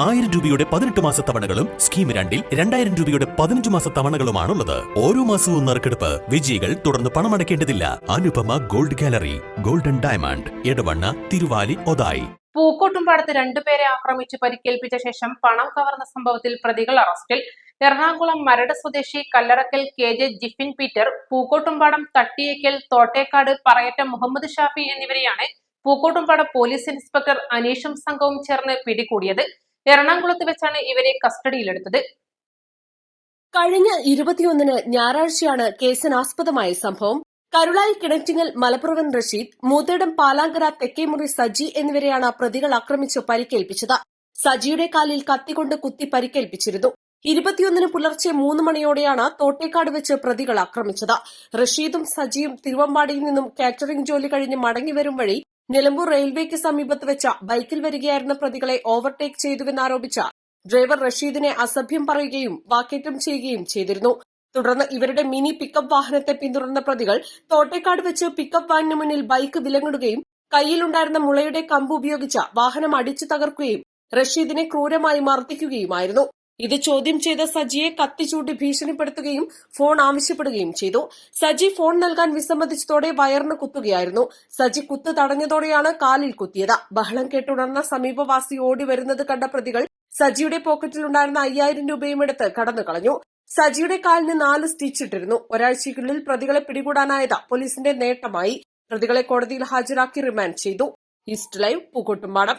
ആയിരം രൂപയുടെ പതിനെട്ട് മാസ തവണകളും സ്കീം രണ്ടിൽ രണ്ടായിരം രൂപയുടെ പതിനഞ്ച് മാസ തവണകളുമാണുള്ളത്. ഓരോ മാസവും നറുക്കെടുപ്പ് വിജയികൾ തുടർന്ന് പണമടയ്ക്കേണ്ടതില്ല. Anupama gold gallery golden diamond Edavanna Thiruvali Othayi. പൂക്കോട്ടുംപാടത്ത് രണ്ടുപേരെ ആക്രമിച്ച് പരിക്കേൽപ്പിച്ച ശേഷം പണം കവർന്ന സംഭവത്തിൽ പ്രതികൾ അറസ്റ്റിൽ. എറണാകുളം മരട് സ്വദേശി Kallarakkal K J Jifin Peter Pookkottumpadam Thattiyekkal Thottekkad Parayatta Muhammad Shafi എന്നിവരെയാണ് പൂക്കോട്ടുംപാടം പോലീസ് ഇൻസ്പെക്ടർ അനീഷും സംഘവും ചേർന്ന് പിടികൂടിയത്. എറണാകുളത്ത് വെച്ചാണ് ഇവരെ കസ്റ്റഡിയിലെടുത്തത്. കഴിഞ്ഞ ഇരുപത്തിയൊന്നിന് ഞായറാഴ്ചയാണ് കേസിനാസ്പദമായ സംഭവം. കരുളായി കിണറ്റിങ്ങൽ മലപ്പുറവൻ റഷീദ് മൂത്തേടം പാലാങ്കര തെക്കേമുറി സജി എന്നിവരെയാണ് പ്രതികൾ ആക്രമിച്ച് പരിക്കേൽപ്പിച്ചത്. സജിയുടെ കാലിൽ കത്തികൊണ്ട് കുത്തി പരിക്കേൽപ്പിച്ചിരുന്നു. ഇരുപത്തിയൊന്നിന് പുലർച്ചെ മൂന്ന് മണിയോടെയാണ് തോട്ടേക്കാട് വെച്ച് പ്രതികൾ ആക്രമിച്ചത്. റഷീദും സജിയും തിരുവമ്പാടിയിൽ നിന്നും കാറ്ററിംഗ് ജോലി കഴിഞ്ഞ് മടങ്ങി വരും വഴി നിലമ്പൂർ റെയിൽവേക്ക് സമീപത്ത് വെച്ച ബൈക്കിൽ വരികയായിരുന്ന പ്രതികളെ ഓവർടേക്ക് ചെയ്തുവെന്നാരോപിച്ച ഡ്രൈവർ റഷീദിനെ അസഭ്യം പറയുകയും വാക്കേറ്റം ചെയ്യുകയും ചെയ്തിരുന്നു. തുടർന്ന് ഇവരുടെ മിനി പിക്കപ്പ് വാഹനത്തെ പിന്തുടർന്ന പ്രതികൾ തോട്ടേക്കാട് വെച്ച് പിക്കപ്പ് വാനിന് മുന്നിൽ ബൈക്ക് വിലങ്ങിടുകയും കയ്യിലുണ്ടായിരുന്ന മുളയുടെ കമ്പ് ഉപയോഗിച്ച് വാഹനം അടിച്ചു തകർക്കുകയും റഷീദിനെ ക്രൂരമായി മർദ്ദിക്കുകയുമായിരുന്നു. ഇത് ചോദ്യം ചെയ്ത സജിയെ കത്തിച്ചൂട്ടി ഭീഷണിപ്പെടുത്തുകയും ഫോൺ ആവശ്യപ്പെടുകയും ചെയ്തു. സജി ഫോൺ നൽകാൻ വിസമ്മതിച്ചതോടെ വയറിന് കുത്തുകയായിരുന്നു. സജി കുത്ത് തടഞ്ഞതോടെയാണ് കാലിൽ കുത്തിയത്. ബഹളം കേട്ടുണർന്ന സമീപവാസി ഓടി വരുന്നത് കണ്ട പ്രതികൾ സജിയുടെ പോക്കറ്റിലുണ്ടായിരുന്ന അയ്യായിരം രൂപയും എടുത്ത് കടന്നു കളഞ്ഞു. സജിയുടെ കാലിന് നാല് സ്റ്റിച്ചിട്ടിരുന്നു ഒരാഴ്ചയ്ക്കുള്ളിൽ പ്രതികളെ പിടികൂടാനായത് പോലീസിന്റെ നേട്ടമായി. പ്രതികളെ കോടതിയിൽ ഹാജരാക്കി റിമാൻഡ് ചെയ്തു. East live Pookkottumpadam.